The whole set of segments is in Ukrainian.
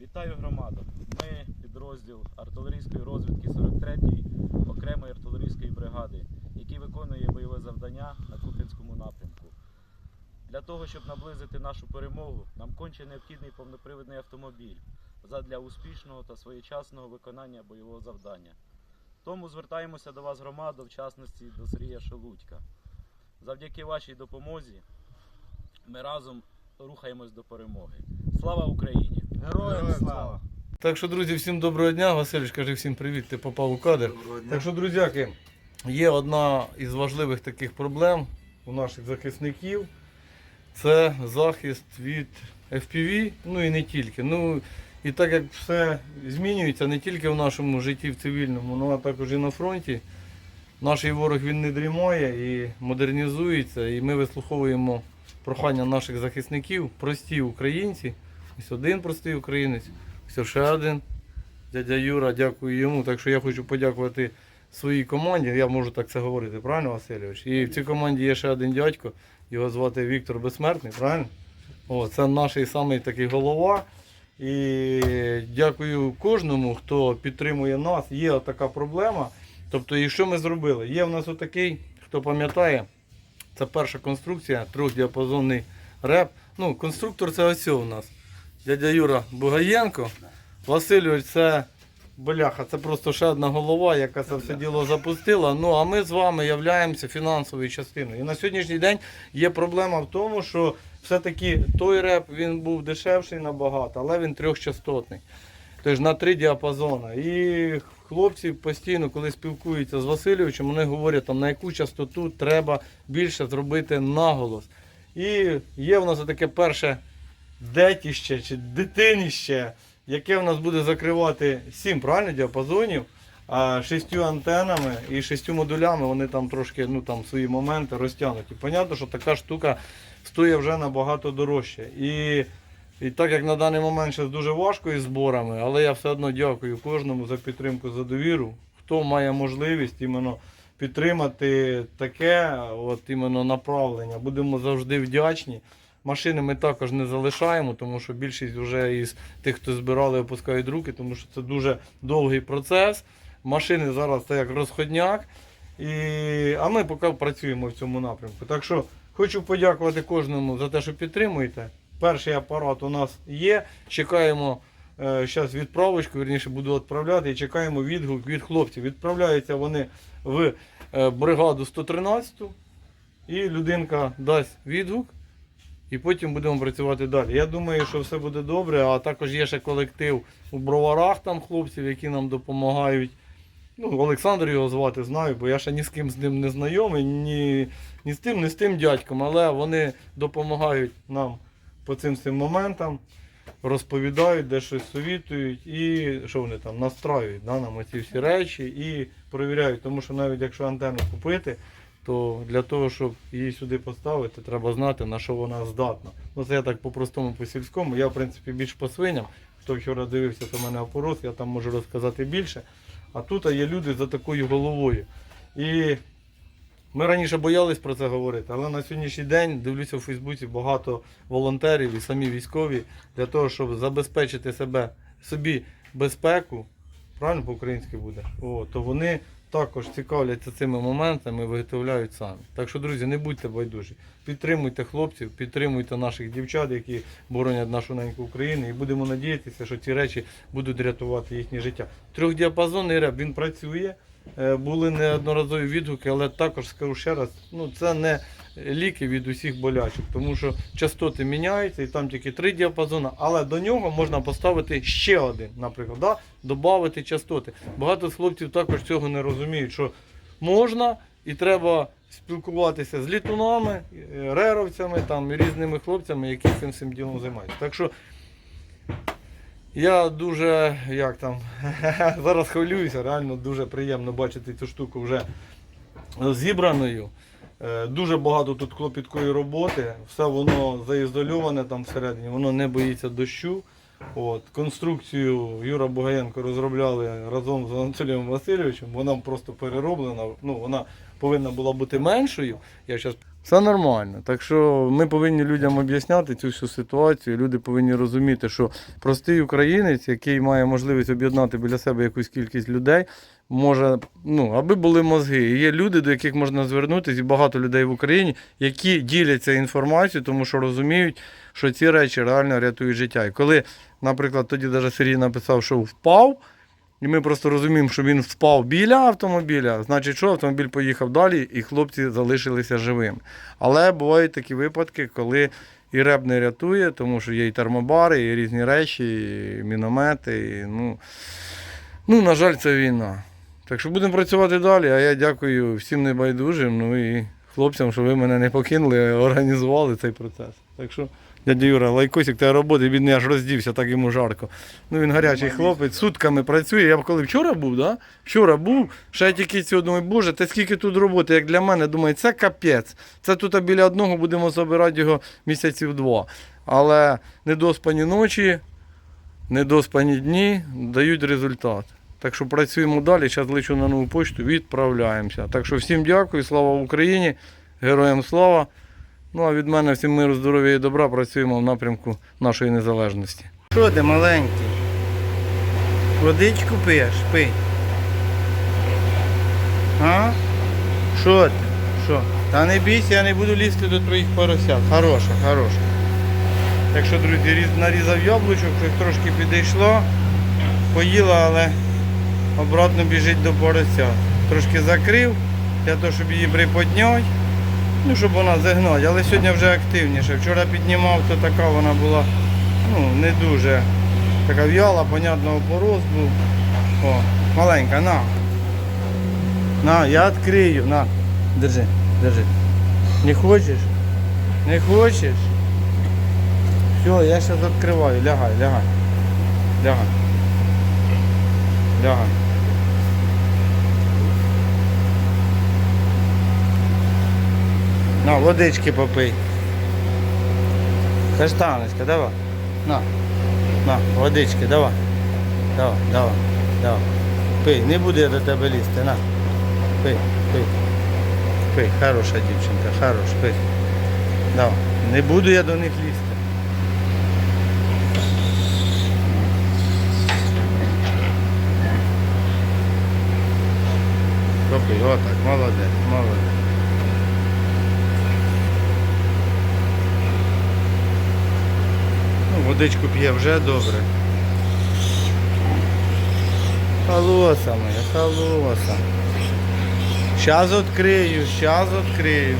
Вітаю громаду. Ми підрозділ артилерійської розвідки 43-ї окремої артилерійської бригади, який виконує бойове завдання на Куп'янському напрямку. Для того, щоб наблизити нашу перемогу, нам конче необхідний повнопривідний автомобіль задля успішного та своєчасного виконання бойового завдання. Тому звертаємося до вас, громада, в частності до Сергія Шелудька. Завдяки вашій допомозі ми разом рухаємось до перемоги. Слава Україні! Героям слава! Так що, друзі, всім доброго дня. Василь, каже всім привіт, ти попав у кадр. Так що, друзяки, є одна із важливих таких проблем у наших захисників. Це захист від FPV, ну і не тільки. Ну і так як все змінюється не тільки в нашому житті в цивільному, ну а також і на фронті. Наш ворог він не дрімає і модернізується, і ми вислуховуємо прохання наших захисників, прості українці. Ось один простий українець, ось ще один дядя Юра, дякую йому. Так що я хочу подякувати своїй команді. Я можу так це говорити, правильно, Васильович? І в цій команді є ще один дядько, його звати Віктор Безсмертний, правильно? О, це наш самий такий голова. І дякую кожному, хто підтримує нас. Є така проблема. Тобто, і що ми зробили? Є в нас отакий, хто пам'ятає, це перша конструкція, трьохдіапазонний реп. Ну, конструктор це ось у нас. Дядя Юра Бугаєнко. Васильович, це бляха, це просто ще одна голова, яка це все діло запустила. Ну а ми з вами являємося фінансовою частиною. І на сьогоднішній день є проблема в тому, що все-таки той реп він був дешевший набагато, але він трьохчастотний. Тобто на три діапазони. І хлопці постійно, коли спілкуються з Васильовичем, вони говорять, там, на яку частоту треба більше зробити наголос. І є в нас таке перше детіще чи дитиніще, яке в нас буде закривати сім правильно діапазонів, а шістю антенами і шістю модулями вони там трошки ну, там, свої моменти розтягнуті. Понятно, що така штука стоїть вже набагато дорожче. І, і так як на даний момент ще дуже важко із зборами, але я все одно дякую кожному за підтримку, за довіру. Хто має можливість іменно підтримати таке от іменно направлення. Будемо завжди вдячні. Машини ми також не залишаємо, тому що більшість вже із тих, хто збирали, опускають руки, тому що це дуже довгий процес. Машини зараз це як розходняк. І... А ми поки працюємо в цьому напрямку. Так що хочу подякувати кожному за те, що підтримуєте. Перший апарат у нас є. Чекаємо зараз відправочку, вірніше буду відправляти і чекаємо відгук від хлопців. Відправляються вони в е, бригаду 113 і людинка дасть відгук. І потім будемо працювати далі. Я думаю, що все буде добре. А також є ще колектив у броварах там хлопців, які нам допомагають. Ну, Олександр його звати, знаю, бо я ще ні з ким з ним не знайомий, ні, ні з тим, ні з тим дядьком, але вони допомагають нам по цим всім моментам, розповідають, де щось совітують і що вони там настраюють да, нам ці всі речі і перевіряють. Тому що навіть якщо антенну купити, то для того, щоб її сюди поставити, треба знати, на що вона здатна. Ну це я так по-простому, по-сільському. Я, в принципі, більш по свиням. Хто вчора дивився, то в мене опорос, я там можу розказати більше. А тут є люди за такою головою. І ми раніше боялись про це говорити, але на сьогоднішній день дивлюся в Фейсбуці багато волонтерів і самі військові для того, щоб забезпечити себе собі безпеку, правильно по-українськи буде, О, то вони також цікавляться цими моментами виготовляють самі. Так що, друзі, не будьте байдужі. Підтримуйте хлопців, підтримуйте наших дівчат, які боронять нашу неньку Україну, і будемо надіятися, що ці речі будуть рятувати їхнє життя. Трьохдіапазонний реп він працює. Е, Були неодноразові відгуки, але також скажу ще раз, ну це не ліки від усіх болячок, тому що частоти міняються і там тільки три діапазони, але до нього можна поставити ще один, наприклад, да? додати частоти. Багато хлопців також цього не розуміють, що можна і треба спілкуватися з літунами, е, реровцями там, і різними хлопцями, які цим всім ділом займаються. Так що я дуже як там зараз хвилююся, реально дуже приємно бачити цю штуку вже зібраною. Е, Дуже багато тут клопіткої роботи, все воно заізольоване там всередині, воно не боїться дощу. От, конструкцію Юра Бугаєнко розробляли разом з Анатолієм Васильовичем. Вона просто перероблена. Ну, вона повинна була бути меншою. Я зараз Все нормально. Так що ми повинні людям об'ясняти цю всю ситуацію. Люди повинні розуміти, що простий українець, який має можливість об'єднати біля себе якусь кількість людей, може, ну, аби були мозги. І є люди, до яких можна звернутися, і багато людей в Україні, які діляться інформацією, тому що розуміють, що ці речі реально рятують життя. І коли, наприклад, тоді навіть Сергій написав, що впав. І ми просто розуміємо, що він впав біля автомобіля, значить, що автомобіль поїхав далі, і хлопці залишилися живими. Але бувають такі випадки, коли і реп не рятує, тому що є і термобари, і різні речі, і міномети. І, ну, ну, на жаль, це війна. Так що будемо працювати далі, а я дякую всім небайдужим, ну і хлопцям, що ви мене не покинули, організували цей процес. Так що, дядя Юра, лайкосик, тебе роботи, він не аж роздівся, так йому жарко. Ну він гарячий хлопець, сутками працює. Я коли вчора був, да? Вчора був, ще я тільки цього думаю, боже, та скільки тут роботи, як для мене, думаю, це капець. Це тут біля одного будемо забирати його місяців два. Але недоспані ночі, недоспані дні дають результат. Так що працюємо далі. Зараз лечу на нову почту, відправляємося. Так що всім дякую, слава Україні, героям слава. Ну а від мене всім миру, здоров'я і добра. Працюємо в напрямку нашої незалежності. Що ти маленький? Водичку п'єш, пий. А? Що ти? Що? Та не бійся, я не буду лізти до твоїх поросят. Хороша, хороша. Так що, друзі, нарізав яблучок, щось трошки підійшло, поїла, але обратно біжить до поросят. Трошки закрив, для того, щоб її приподняти. Ну, щоб вона загнати, але сьогодні вже активніше. Вчора піднімав, то така вона була ну, не дуже така в'яла, понятно, пороз був. О, маленька, на. На, я відкрию, на. Держи, держи. Не хочеш? Не хочеш? Все, я зараз відкриваю. Лягай, лягай. Лягай. Лягай. На, водички попий. Каштаночка, давай. На. На, водички, давай. Давай, давай, давай. Пий, не буду я до тебе лізти, на. Пий, пий. Пий, хороша дівчинка, хорош, пий. Давай. Не буду я до них лізти. Попий, отак, молодець, молодець. Ну, водичку п'є вже добре. Халоса моя, халоса. Щас відкрию, щас відкрию.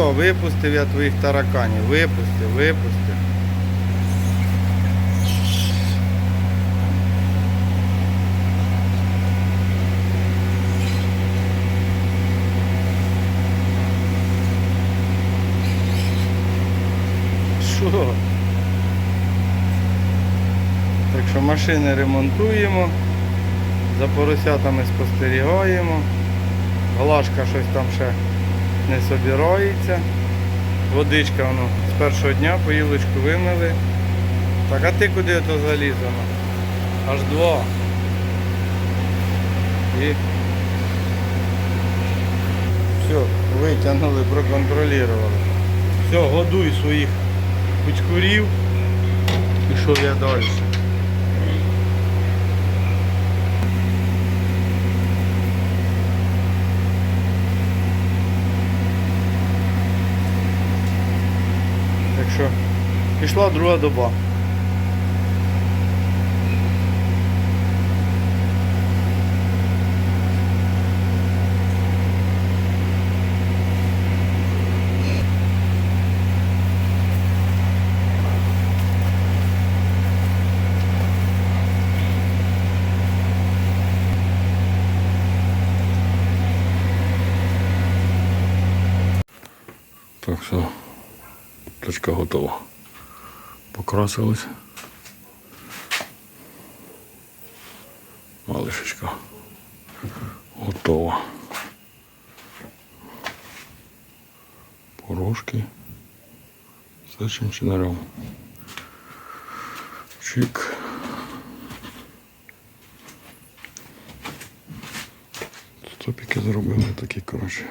Все, випустив я твоїх тараканів. Випустив, випустив. Що? Так що машини ремонтуємо, за поросятами спостерігаємо. Глашка щось там ще не собирається. Водичка воно з першого дня поїлочку вимили. Так, а ти куди то залізано? Аж два. І все, витягнули, проконтролювали. Все, годуй своїх кучкурів. Пішов я далі. Так що пішла друга доба. Так що точка готова. Покрасилась. Малишечка готова. Порошки. Все чинчинарем. Чик. Стопіки зробили такі, коротше.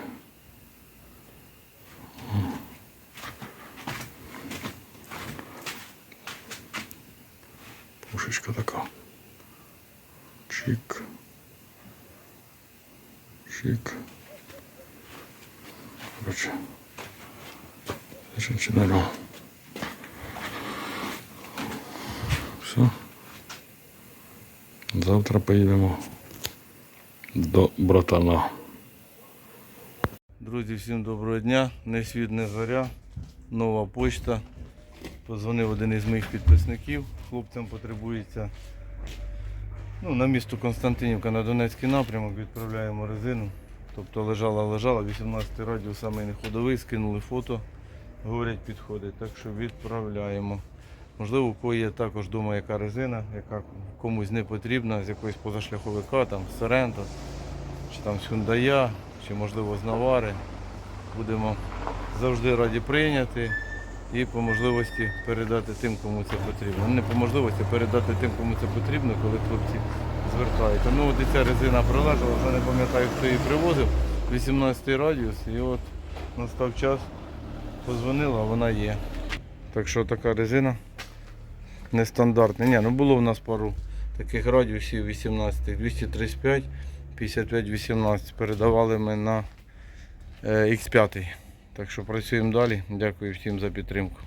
Пушечка така. Чик. Чик. Коротше. Це чинчинарем. Все. Завтра поїдемо до братана. Друзі, всім доброго дня. Не світ, не зоря. Нова почта. Позвонив один із моїх підписників. Хлопцям потребується ну, на місто Константинівка на Донецький напрямок. Відправляємо резину. Тобто лежала, лежала, 18 радіус самий не ходовий, скинули фото. Говорять, підходить. Так що відправляємо. Можливо, у кого є також вдома яка резина, яка комусь не потрібна, з якогось позашляховика, там з чи там з Hyundai, чи можливо з Навари. Будемо завжди раді прийняти і по можливості передати тим, кому це потрібно. Не по можливості передати тим, кому це потрібно, коли хлопці звертаються. Ну от і ця резина пролежала, вже не пам'ятаю, хто її привозив. 18 радіус, і от настав час, позвонила, вона є. Так що така резина нестандартна. Ні, ну було в нас пару таких радіусів 18, 235, 55, 18. Передавали ми на е, X5. Так що працюємо далі. Дякую всім за підтримку.